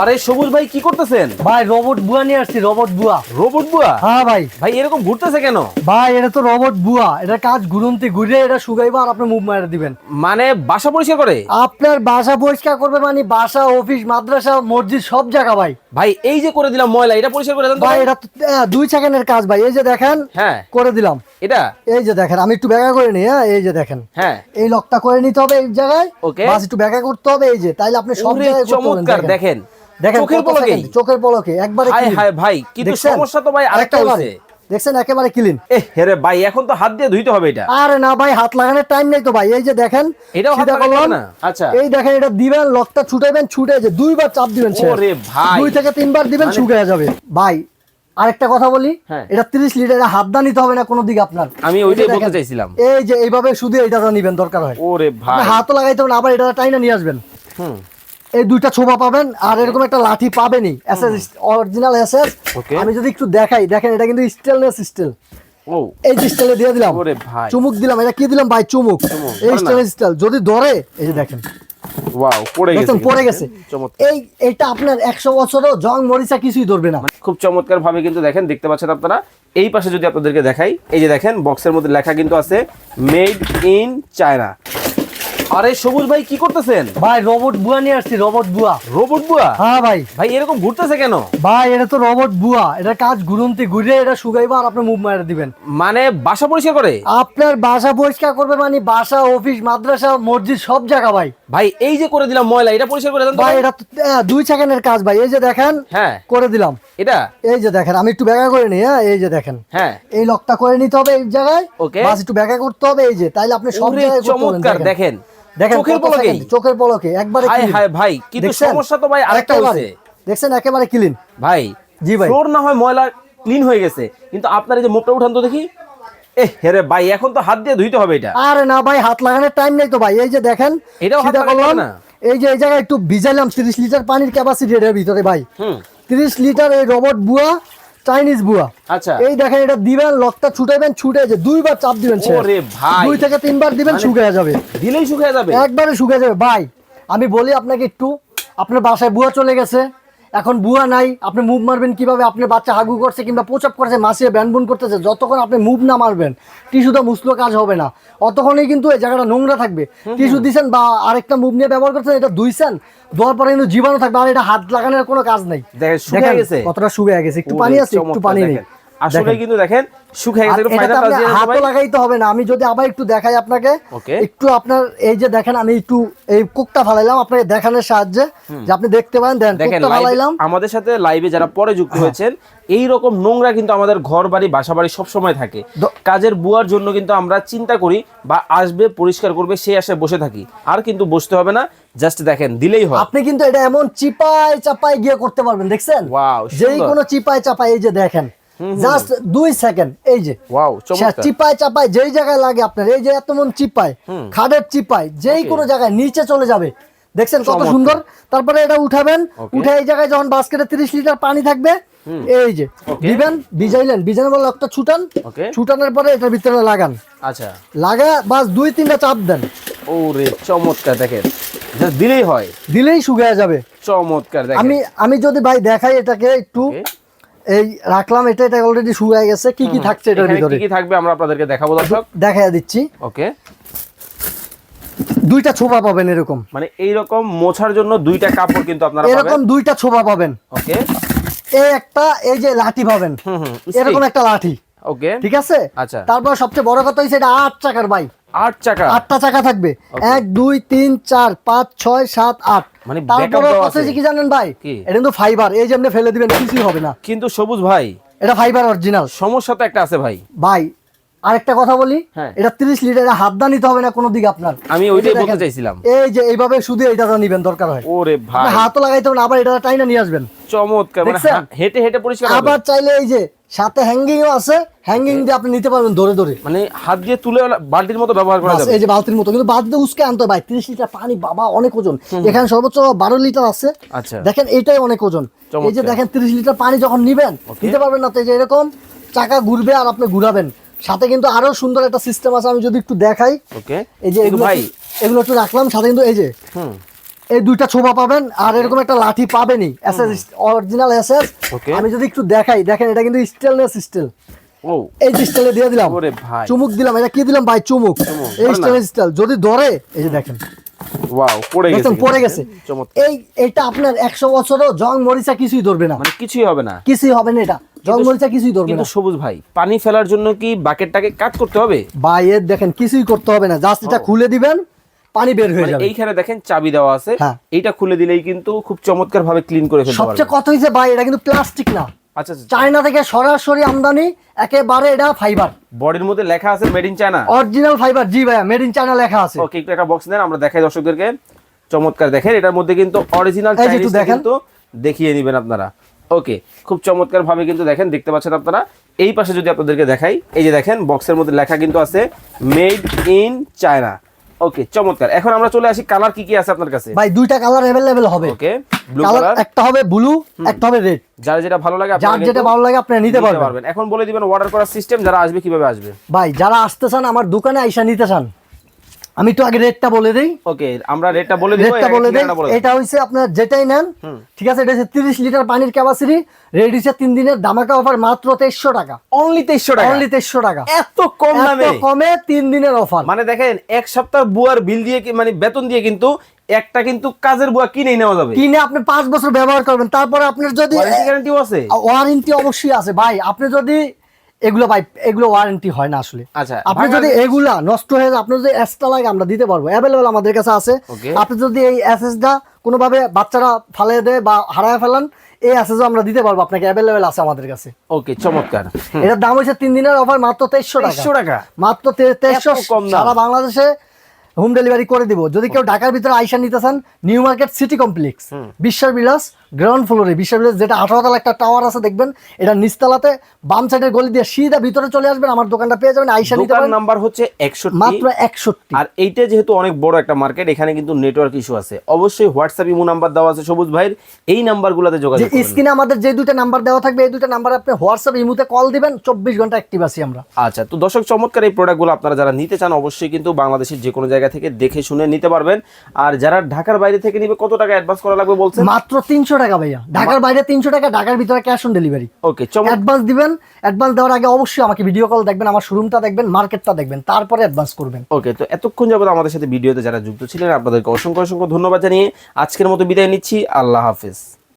আরে সবুজ ভাই কি করতেছেন? ভাই রোবট বুয়া নিয়ে আসছি রোবট বুয়া। রোবট বুয়া? হ্যাঁ ভাই। ভাই এরকম ঘুরতেছে কেন? ভাই এটা তো রোবট বুয়া। এটা কাজ ঘুরন্তি ঘুরে এটা শুকাইবো আর আপনি মুভ মারা দিবেন। মানে বাসা পরিষ্কার করে? আপনার বাসা পরিষ্কার করবে মানে বাসা অফিস মাদ্রাসা মসজিদ সব জায়গা ভাই। ভাই এই যে করে দিলাম ময়লা এটা পরিষ্কার করে দেন ভাই। এটা তো, দুই সেকেন্ডের কাজ ভাই। এই যে দেখেন হ্যাঁ। করে দিলাম। এটা? এই যে দেখেন আমি একটু ব্যাখ্যা করে নিই হ্যাঁ? এই যে দেখেন। হ্যাঁ। এই লকটা করে নিতে হবে এই জায়গায়। Okay. বাস একটু ব্যাখ্যা করতে হবে এই যে। তাইলে আপনি সব জায়গায় চমৎকার দেখেন। দেখেন চোখের পলকে একবারে। ভাই কিন্তু সমস্যা তো ভাই আরেকটা। দেখছেন একেবারে ক্লিন হেরে ভাই এখন তো হাত দিয়ে ধুইতে হবে এটা আরে না ভাই হাত লাগানোর টাইম নেই তো ভাই এই যে দেখেন এটাও হাত করলাম। না? আচ্ছা। এই দেখেন এটা দিবেন লকটা ছুটে যে দুইবার চাপ দিবেন। ওরে ভাই। দুই থেকে তিনবার দিবেন মানে- শুকিয়ে যাবে ভাই আরেকটা কথা বলি হ্যাঁ। এটা 30 লিটার হাত দা নিতে হবে না কোনো দিকে আপনার আমি ওইটাই বলতে চাইছিলাম এই যে এইভাবে শুধু এইটা নিবেন দরকার হয় ওরে ভাই আপনি হাতও লাগাইতে হবে না আবার এটা টাইনা নিয়ে আসবেন হুম এই দুইটা ছোপা পাবেন আর এরকম একটা লাঠি পাবেনই এসএস অরিজিনাল এসএস. আমি যদি একটু দেখাই দেখেন এটা কিন্তু স্টেনলেস স্টিল ও এই যে স্টাইলে দিয়ে দিলাম। চুমুক দিলাম এটা কি দিলাম ভাই? চুমুক। এই। স্টাইল স্টাইল যদি ধরে এই যে দেখেন। ওয়াও পড়ে গেছে পড়ে গেছে। চমৎকার। এই এটা আপনার একশো বছরও জং মরিচা কিছুই ধরবে না। মানে খুব চমৎকার ভাবে কিন্তু দেখেন দেখতে পাচ্ছেন আপনারা? এই পাশে যদি আপনাদেরকে দেখাই এই যে দেখেন বক্সের মধ্যে লেখা কিন্তু আছে মেড ইন চায়না আরে সবুজ ভাই কি করতেছেন? ভাই রোবট বুয়া নিয়ে আসছি রোবট বুয়া। রোবট বুয়া? হ্যাঁ ভাই। ভাই এরকম ঘুরতেছে কেন? ভাই এটা তো রোবট বুয়া। এটা কাজ ঘুরন্তি ঘুরে এটা শুকাইবো আর আপনি মুভ মারা দিবেন। মানে বাসা পরিষ্কার করে? আপনার বাসা পরিষ্কার করবে মানে বাসা অফিস মাদ্রাসা মসজিদ সব জায়গা ভাই। ভাই এই যে করে দিলাম ময়লা এটা পরিষ্কার করে দেন ভাই। এটা তো, দুই সেকেন্ডের কাজ ভাই। এই যে দেখেন হ্যাঁ। করে দিলাম। এটা? এই যে দেখেন আমি একটু ব্যাখ্যা করে নিই হ্যাঁ এই যে দেখেন। হ্যাঁ। এই লকটা করে নিতে হবে এই জায়গায়। Okay. বাস একটু ব্যাখ্যা করতে হবে এই যে। তাইলে আপনি সব জায়গায় চমৎকার দেখেন। দেখেন চোখের পলকে? একবারে হাই হাই ভাই কিন্তু সমস্যা তো ভাই আরেকটা দেখছেন? একেবারে ক্লিন ভাই জি ভাই। ফ্লোর না হয় ময়লা ক্লিন হয়ে গেছে কিন্তু আপনার এই যে মুখটা উঠান তো দেখি। এ হেরে ভাই এখন তো হাত দিয়ে ধুইতে হবে এটা। আরে না ভাই হাত লাগানোর টাইম নেই তো ভাই। এই যে দেখেন এটাও হাত না? এই যে এই জায়গায় একটু ভিজাইলাম 30 লিটার পানির ক্যাপাসিটি এর ভিতরে ভাই। হুম। 30 লিটার এই রোবট বুয়া চাইনিজ বুয়া। আচ্ছা। এই দেখেন এটা দিবেন লকটা ছুটাইবেন ছুটে যে দুইবার চাপ দিবেন ওরে ভাই। দুই থেকে তিনবার দিবেন মানে- শুকিয়ে যাবে। দিলেই শুকিয়ে যাবে? একবারে শুকিয়ে যাবে। ভাই আমি বলি আপনাকে একটু আপনার বাসায় বুয়া চলে গেছে। এখন বুয়া নাই আপনি মুভ মারবেন কীভাবে? আপনার বাচ্চা হাগু করছে কিংবা পোচাপ করছে মাসিয়ে ব্যানবুন করতেছে যতক্ষণ আপনি মুভ না মারবেন টিস্যুটা মুসলো কাজ হবে না। অতক্ষণেই কিন্তু এই জায়গাটা নোংরা থাকবে। টিস্যু দিছেন বা আরেকটা মুভ নিয়ে ব্যবহার করছেন এটা ধুইছেন ধোয়ার পরে কিন্তু জীবাণু থাকবে আর এটা হাত লাগানোর কোনো কাজ নাই। দেখেন কতটা শুকিয়ে গেছে একটু পানি আছে একটু পানি নেই। আসলে কিন্তু দেখেন শুকিয়ে গেছে ফাইনাল টাচ দিয়ে দেন তো হাতও লাগাইতে হবে না আমি যদি আবার একটু দেখাই আপনাকে একটু আপনার এই যে দেখেন আমি একটু এই কুকটা ফালাইলাম আপনাকে দেখানোর সাহায্যে যে আপনি দেখতে পারেন দেন দেখেন কুকটা ফালাইলাম। হ্যাঁ। আমাদের সাথে লাইভে যারা পরে যুক্ত হয়েছেন এই রকম নোংরা কিন্তু আমাদের ঘর বাড়ি বাসা বাড়ি সবসময় থাকে। কাজের বুয়ার জন্য কিন্তু আমরা চিন্তা করি বা আসবে পরিষ্কার করবে সেই আশায় বসে থাকি। আর কিন্তু বসতে হবে না জাস্ট দেখেন দিলেই হয়। আপনি কিন্তু এটা এমন চিপায় চাপায় গিয়ে করতে পারবেন দেখছেন? যেই কোনো চিপায় চাপায় এই যে দেখেন। জাস্ট দুই সেকেন্ড এই যে চিপায় চাপায় যেই জায়গায় লাগে আপনার এই যে এত মন চিপায় খাদের চিপায় যেই কোনো জায়গায় নিচে চলে যাবে। দেখছেন কত সুন্দর? তারপরে এটা উঠাবেন উঠে এই জায়গায় যখন বাস্কেটে তিরিশ লিটার পানি থাকবে এই যে. দিবেন ভিজাইলেন ভিজানোর পর একটা ছুটান. ছুটানোর পরে এটার ভিতরে লাগান। আচ্ছা। লাগা বাস দুই তিনটা চাপ দেন। ওরে চমৎকার দেখেন। দিলেই হয়। দিলেই শুকিয়ে যাবে। চমৎকার আমি আমি যদি ভাই দেখাই এটাকে একটু. এই রাখলাম এটা এটা অলরেডি শুকিয়ে গেছে। কি কি থাকছে এটার ভিতরে কি কি থাকবে আমরা আপনাদেরকে দেখাবো দর্শক? দেখাই দিচ্ছি। ওকে। দুইটা ছোপা পাবেন এরকম। মানে এইরকম মোছার জন্য দুইটা কাপড় কিন্তু আপনারা পাবেন। এরকম দুইটা ছোপা পাবেন। ওকে। এই একটা এই যে লাঠি পাবেন। হুম হুম এরকম একটা লাঠি। ওকে। ঠিক আছে? আচ্ছা। তারপর সবচেয়ে বড় কথা হচ্ছে এটা আট চাকার ভাই আট চাকা। আটটা চাকা থাকবে। এক দুই তিন চার পাঁচ ছয় সাত আট। মানে তারপরে। কি জানেন ভাই? এটা কিন্তু ফাইবার এই যে আপনি ফেলে দিবেন কিছুই হবে না। কিন্তু সবুজ ভাই এটা ফাইবার অরিজিনাল সমস্যা তো একটা আছে ভাই। ভাই আরেকটা কথা বলি হ্যাঁ। এটা তিরিশ লিটার এটা হাত দা নিতে হবে না কোনো দিকে আপনার। আমি ওইটাই বলতে চাইছিলাম। এই যে এইভাবে শুধু এইটা নিবেন দরকার হয়। ওরে ভাই। হাতও লাগাইতে হবে না আবার এটা টাইনা নিয়ে আসবেন। চমৎকার মানে হেঁটে হেঁটে পরিষ্কার আবার চাইলে এই যে সাথে হ্যাঙ্গিংও আছে হ্যাঙ্গিং দিয়ে আপনি নিতে পারবেন ধরে ধরে মানে হাত দিয়ে তুলে বালতির মতো ব্যবহার করা যাবে? এই যে বালতির মতো কিন্তু বালতিতে উসকে আনতে হয় ভাই তিরিশ লিটার পানি বাবা অনেক ওজন। এখানে সর্বোচ্চ বারো লিটার আছে। আচ্ছা। দেখেন এটাই অনেক ওজন। এই যে দেখেন তিরিশ লিটার পানি যখন নিবেন নিতে পারবেন না তো এই যে এরকম চাকা ঘুরবে আর আপনি ঘুরাবেন। সাথে কিন্তু আরও সুন্দর একটা সিস্টেম আছে আমি যদি একটু দেখাই। ওকে এই যে এগুলো ভাই এগুলো একটু রাখলাম সাথে কিন্তু এই যে হুম। এই দুইটা ছোপা পাবেন আর এরকম একটা লাঠি পাবেনই। SS original SS. আমি যদি একটু দেখাই দেখেন এটা কিন্তু স্টেনলেস স্টিল ও। এই যে স্টাইলে দিয়ে দিলাম। ওরে ভাই। চুমুক দিলাম এটা কি দিলাম ভাই? চুমুক। এই ধরে স্টাইল যদি ধরে এই যে দেখেন। ওয়াও পড়ে গেছে পড়ে গেছে। এই এটা আপনার একশো বছরও জং মরিচা কিছুই ধরবে না। মানে কিছুই হবে না। কিছুই হবে না এটা। জং মরিচা কিছুই ধরবে না। কিন্তু সবুজ ভাই পানি ফেলার জন্য কি বাকেটটাকে কাট করতে হবে? ভাই এর দেখেন কিছুই করতে হবে না। জাস্ট এটা খুলে দিবেন পানি বের হয়ে মানে যাবে। এইখানে দেখেন চাবি দেওয়া আছে। হ্যাঁ। এইটা খুলে দিলেই কিন্তু খুব চমৎকার ভাবে ক্লিন করে ফেলতে সবচেয়ে কথা হয়েছে ভাই এটা কিন্তু প্লাস্টিক না। আচ্ছা আচ্ছা। চায়না থেকে সরাসরি আমদানি একেবারে এটা ফাইবার বডির মধ্যে লেখা আছে made in China original fibre জি ভাইয়া মেড ইন চায়না লেখা আছে। ওকে একটু একটা বক্স দেন আমরা দেখাই দর্শকদেরকে। চমৎকার দেখেন এটার মধ্যে কিন্তু অরিজিনাল দেখেন। কিন্তু দেখিয়ে নেবেন আপনারা। ওকে খুব চমৎকার ভাবে কিন্তু দেখেন দেখতে পাচ্ছেন আপনারা। এই পাশে যদি আপনাদেরকে দেখাই এই যে দেখেন বক্সের মধ্যে লেখা কিন্তু আছে মেড ইন চায়না ওকে চমৎকার। এখন আমরা চলে আসি কালার কি কি আছে আপনার কাছে? ভাই দুইটা কালার अवेलेबल হবে। ওকে ব্লু কালার একটা হবে ব্লু একটা হবে রেড যার যেটা ভালো লাগে যার যেটা ভালো লাগে আপনি নিতে পারবেন। এখন বলে দিবেন অর্ডার করার সিস্টেম যারা আসবে কীভাবে আসবে? ভাই যারা আসতে চান আমার দোকানে আইসা নিতে চান। আমি একটু আগে রেটটা বলে দিই। ওকে আমরা রেটটা বলে দিব রেটটা বলে দিই। এটা হইছে আপনার যেটাই নেন ঠিক আছে এটা হচ্ছে তিরিশ লিটার পানির ক্যাপাসিটি হচ্ছে তিন দিনের দামাকা অফার মাত্র তেইশশো টাকা। অনলি 2300 টাকা? অনলি তেইশশো টাকা। এত কম দামে? এত কমে তিন দিনের অফার মানে দেখেন এক সপ্তাহ বুয়ার বিল দিয়ে কি- মানে বেতন দিয়ে কিন্তু একটা কিন্তু কাজের বুয়া কিনেই নেওয়া যাবে। কিনে আপনি পাঁচ বছর ব্যবহার করবেন তারপরে আপনার যদি ওয়ারেন্টি গ্যারান্টিও আছে? ওয়ারেন্টি অবশ্যই আছে। ভাই আপনি যদি এগুলো ভাই এগুলো ওয়ারেন্টি হয় না আসলে। আচ্ছা আপনি যদি এগুলা নষ্ট হয়ে আপনার যদি এক্সট্রা লাগে আমরা দিতে পারব। অ্যাভেলেবল আমাদের কাছে আছে। আপনি যদি এই অ্যাসেসটা কোনোভাবে বাচ্চারা ফালে দেয় বা হারায় ফেলান এই অ্যাসেসও আমরা দিতে পারব আপনাকে অ্যাভেলেবেল আছে আমাদের কাছে। ওকে চমৎকার। এটার দাম হচ্ছে তিন দিনের অফার মাত্র তেইশশো টাকা। টাকা? মাত্র তেইশশো কম সারা বাংলাদেশে হোম ডেলিভারি করে দিব। যদি কেউ ঢাকার ভিতরে আইসা নিতে চান নিউ মার্কেট সিটি কমপ্লেক্স বিশ্বাস বিলাস গ্রাউন্ড ফ্লোরে। বিশ্বাস বিলাস যেটা আঠারো তলা একটা টাওয়ার আছে দেখবেন এটা নিচতলাতে বাম সাইডের গলি দিয়ে সিধা ভিতরে চলে আসবেন আমার দোকানটা পেয়ে যাবেন আইসা নিতে পারেন। নাম্বার হচ্ছে 61 মাত্র একষট্টি। আর এইটা যেহেতু অনেক বড় একটা মার্কেট এখানে কিন্তু নেটওয়ার্ক ইস্যু আছে। অবশ্যই হোয়াটসঅ্যাপ ইমো নাম্বার দেওয়া আছে সবুজ ভাইয়ের। এই নাম্বারগুলোতে যোগাযোগ স্ক্রিনে আমাদের যে দুটো নাম্বার দেওয়া থাকবে এই দুটো নাম্বার আপনি হোয়াটসঅ্যাপ ইমুতে কল দিবেন চব্বিশ ঘণ্টা অ্যাক্টিভ আছি আমরা। আচ্ছা তো দর্শক চমৎকার এই প্রোডাক্টগুলো আপনারা যারা নিতে চান অবশ্যই কিন্তু বাংলাদেশের যে কোনো জায়গা থেকে দেখে শুনে নিতে পারবেন। আর যারা ঢাকার বাইরে থেকে নিবে কত টাকা অ্যাডভান্স করা লাগবে বলছেন? মাত্র তিনশো টাকা ভাইয়া। ঢাকার বাইরে তিনশো টাকা ঢাকার ভিতরে cash on delivery okay advance দিবেন অ্যাডভান্স দেওয়ার আগে অবশ্যই আমাকে ভিডিও কল দেখবেন আমার শোরুমটা দেখবেন মার্কেটটা দেখবেন তারপরে অ্যাডভান্স করবেন। ওকে তো এতক্ষণ যাবত আমাদের সাথে ভিডিওতে যারা যুক্ত ছিলেন আপনাদেরকে অসংখ্য অসংখ্য ধন্যবাদ জানিয়ে আজকের মতো বিদায় নিচ্ছি। আল্লাহ হাফিজ।